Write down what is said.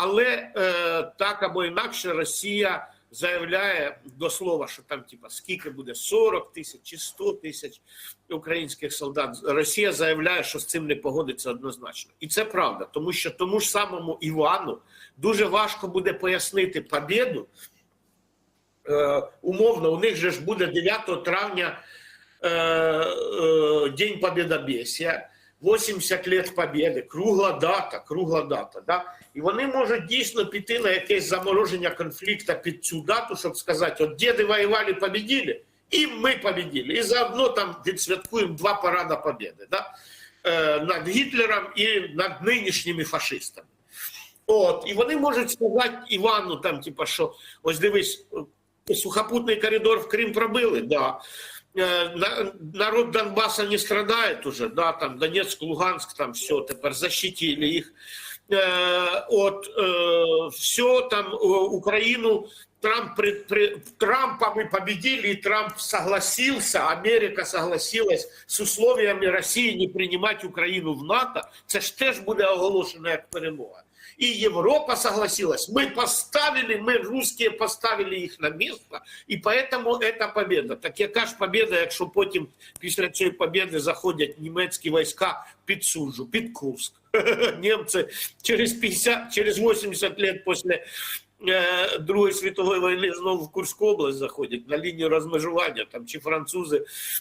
Але е, так або інакше Росія заявляє до слова, що там, типа, скільки буде 40 тисяч чи 100 тисяч українських солдат. Росія заявляє, що з цим не погодиться однозначно. І це правда, тому що тому ж самому Івану дуже важко буде пояснити побіду. Е, умовно, у них же ж буде 9 травня е, е, День Побєдобєсія, 80 лет Побєди, кругла дата, кругла дата. Да? І вони можуть дійсно піти на якесь замороження конфлікту під цю дату, щоб сказати: от діди воювали, победили, і ми победили. І заодно там відсвяткуємо два парада Побєди да? е, над Гітлером і над нинішніми фашистами. От, і вони можуть сказати Івану, там, типа, що ось дивись, сухопутний коридор в Крим пробили, да. Е, на- Народ Донбасса не страдает уже, да, там Донецк, Луганск, там все, тепер защитили їх. Е, от, е, все, там Украину Трамп при, при, Трампа мы победили, и Трамп согласился, Америка согласилась з условиями Росії не приймати Україну в НАТО. Це ж теж буде оголошено як перемога. І Європа согласилась. Ми поставили, ми русские поставили їх на місце, і поэтому це победа. Так яка ж победа, якщо потім після цієї победи заходять німецькі війська під Суджу, під Курск. Німці через 50, через 80 лет після Другої світової війни знову в Курську область заходять на лінію розмежування, там чи французи